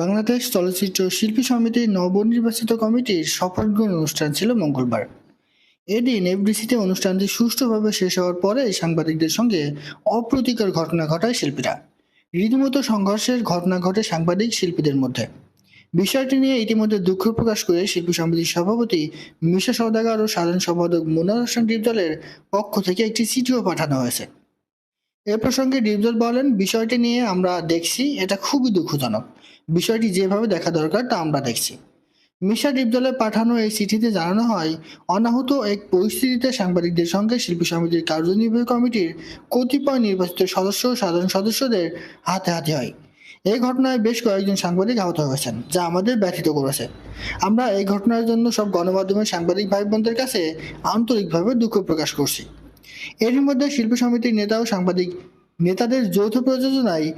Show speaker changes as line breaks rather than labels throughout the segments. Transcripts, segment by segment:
বাংলাদেশ চলচ্চিত্র শিল্পী সমিতির নবনির্বাচিত কমিটির শপথ গ্রহণ অনুষ্ঠান ছিল মঙ্গলবার। এদিন এফডিসিতে অনুষ্ঠানটি সুষ্ঠুভাবে শেষ হওয়ার পরে সাংবাদিকদের সঙ্গে অপ্রীতিকর ঘটনা ঘটায় শিল্পীরা। রীতিমতো সংঘর্ষের ঘটনা ঘটে সাংবাদিক শিল্পীদের মধ্যে। বিষয়টি নিয়ে ইতিমধ্যে দুঃখ প্রকাশ করে শিল্পী সমিতির সভাপতি মিশা সওদাগর ও সাধারণ সম্পাদক মোনার হোসেন ডিপদলের পক্ষ থেকে একটি চিঠিও পাঠানো হয়েছে। এ প্রসঙ্গে ডিপজল বলেন, বিষয়টি নিয়ে আমরা দেখছি, এটা খুবই দুঃখজনক। বিষয়টি যেভাবে দেখা দরকার তা আমরা দেখছি। মিশা ডিপজলে পাঠানো এই চিঠিতে জানানো হয়, অনাহত এক পরিস্থিতিতে সাংবাদিকদের সঙ্গে শিল্পী সমিতির কার্যনির্বাহী কমিটির কতিপয় নির্বাচিত সদস্য ও সাধারণ সদস্যদের হাতে হাতে হয়। এই ঘটনায় বেশ কয়েকজন সাংবাদিক আহত হয়েছেন, যা আমাদের ব্যথিত করেছে। আমরা এই ঘটনার জন্য সব গণমাধ্যমের সাংবাদিক ভাই বোনদের কাছে আন্তরিকভাবে দুঃখ প্রকাশ করছি। এরই মধ্যে শিল্পী সমিতির নেতা ও সাংবাদিক নেতাদের যৌথ প্রযোজনায়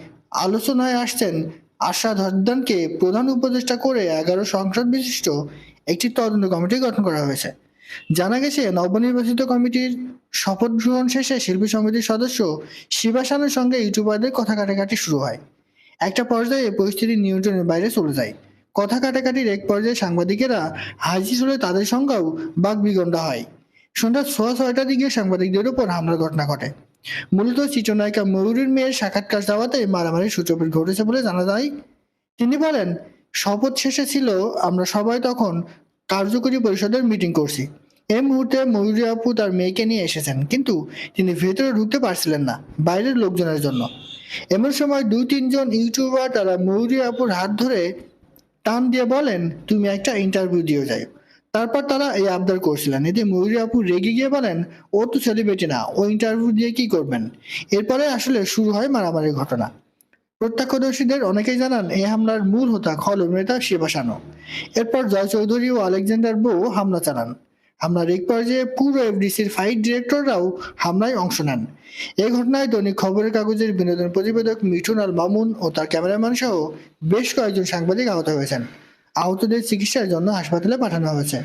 আলোচনায় আসছেন আশা হরদানকে প্রধান উপদেষ্টা করে এগারো সংসদ বিশিষ্ট একটি তদন্ত কমিটি গঠন করা হয়েছে। জানা গেছে, নবনির্বাচিত কমিটির শপথ গ্রহণ শেষে শিল্পী সমিতির সদস্য শিবাসানের সঙ্গে ইউটিউবারদের কথা কাটাকাটি শুরু হয়। একটা পর্যায়ে পরিস্থিতি নিয়ন্ত্রণের বাইরে চলে যায়। কথা কাটাকাটির এক পর্যায়ে সাংবাদিকেরা হাজির হলে তাদের সঙ্গেও বাকবিগণ্ডা হয়। সন্ধ্যা সোয়া ছয়টার দিকে সাংবাদিকদের উপর হামলার ঘটনা ঘটে। মূলত চিত্রনায়িকা ময়ূরীর মেয়ের সাক্ষাৎকার যাওয়াতে মারামারির সূত্রপাত ঘটেছে বলে জানা যায়। তিনি বলেন, শপথ শেষে ছিল, আমরা সবাই তখন কার্যকরী পরিষদের মিটিং করছি। এই মুহূর্তে ময়ূরী আপু তার মেয়েকে নিয়ে এসেছেন, কিন্তু তিনি ভেতরে ঢুকতে পারছিলেন না, বাইরের লোকজনের জন্য। এমন সময় দুই, তিনজন ইউটিউবার তারা ময়ূরী আপুর হাত ধরে টান দিয়ে বলেন, তুমি একটা ইন্টারভিউ দিয়ে যাও। তারপর তারা এই আবদার করছিলেন। এতে ময়ূরী আপু রেগে গিয়ে বলেন, ও তো সেলিব্রিটি না, ও ইন্টারভিউ দিয়ে কি করবেন? এরপরে আসলে শুরু হয় মারামারির ঘটনা। প্রত্যক্ষদর্শীদের অনেকেই জানান এই হামলার মূল হোতা খল অভিনেতা শিবাসানো এরপর জয় চৌধুরী ও আলেকজান্ডার বউ হামলা চালান। হামলার এক পর্যায়ে পুরো এফডিসির ফাইট ডিরেক্টররাও হামলায় অংশ নেন। এই ঘটনায় দৈনিক খবরের কাগজের বিনোদন প্রতিবেদক মিঠুন আল মামুন ও তার ক্যামেরাম্যান সহ বেশ কয়েকজন সাংবাদিক আহত হয়েছেন। আহতদের চিকিৎসার জন্য হাসপাতালে পাঠানো হয়েছে।